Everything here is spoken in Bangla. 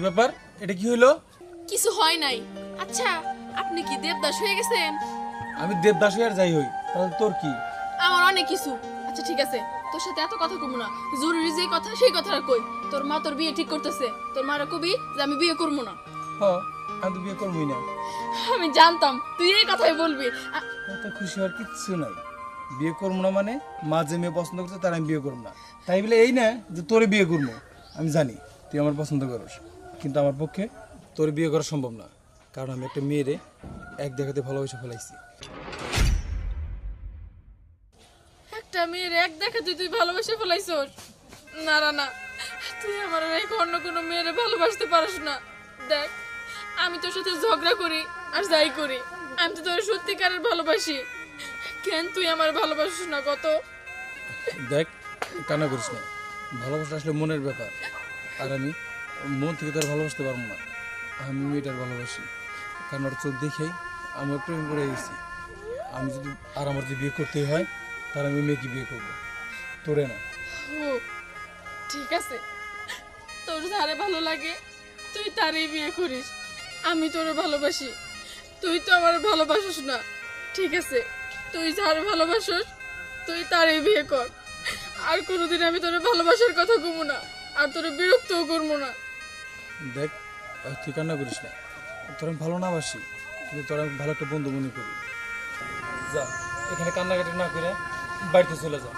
কি ব্যাপার? এটা কি হইল? কিছু হয় নাই। আচ্ছা আপনি কি দেবদাস হয়ে গেছেন? আমি দেবদাস হয়ে আর যাই হই তাহলে তোর কি? আমার অনেক কিছু। আচ্ছা ঠিক আছে তোর সাথে এত কথা কমু না। জরুরি যে কথা সেই কথাটা কই। তোর মা তোর বিয়ে ঠিক করতেছে। তোর মারা কবি যে আমি বিয়ে করব না। হ আমি তো বিয়ে করবোই না। আমি জানতাম তুই এই কথাই বলবি। এত খুশি হওয়ার কিচ্ছু নাই। বিয়ে করব না মানে মা যে মেয়ে পছন্দ করছে তার আমি বিয়ে করব না। তাই বলে এই না যে তোরে বিয়ে করব আমি জানি তুই আমার পছন্দ করিস। কিন্তু আমার পক্ষে তোর বিয়ে করা সম্ভব না। কারণ আমি একটা মেয়েরে এক দেখাতে ভালোবেসে ফেলাইছি। একটা মেয়ের এক দেখা তুই তুই ভালোবাসে ফেলাইছস? না না না। তুই আমার রেখে অন্য কোনো মেয়েরে ভালোবাসতে পারিস না। দেখ আমি তোর সাথে ঝগড়া করি আর যাই করি। আমি তো তোর সত্যিকারের ভালোবাসি। কেন তুই আমার ভালোবাসিস না কত? দেখ কান্না করিস না। ভালোবাসা আসলে মনের ব্যাপার। আর আমি মন থেকে তোর ভালোবাসতে পারব না। আমি মেয়েটার ভালোবাসি। কারণ ওর চোখ দেখেই আমি প্রেম করে গেছি। আমি যদি আর আমার যদি বিয়ে করতেই হয়, তাহলে আমি মেয়েকে বিয়ে করব। তোরে না। ও ঠিক আছে। তোর যারে ভালো লাগে, তুই তারই বিয়ে করিস। আমি তোরে ভালোবাসি। তুই তো আমার ভালোবাসিস না। ঠিক আছে। তুই যার ভালোবাসিস, তুই তারই বিয়ে কর। আর কোনোদিন আমি তোরে ভালোবাসার কথা কমু না। আর তোরে বিরক্তও করব না। দেখ তুই কান্না করিস না। তোর আমি ভালো না বাসি, কিন্তু তোর আমি ভালো একটা বন্ধু মনে করি। যা, এখানে কান্নাকাটি না করে বাড়িতে চলে যা।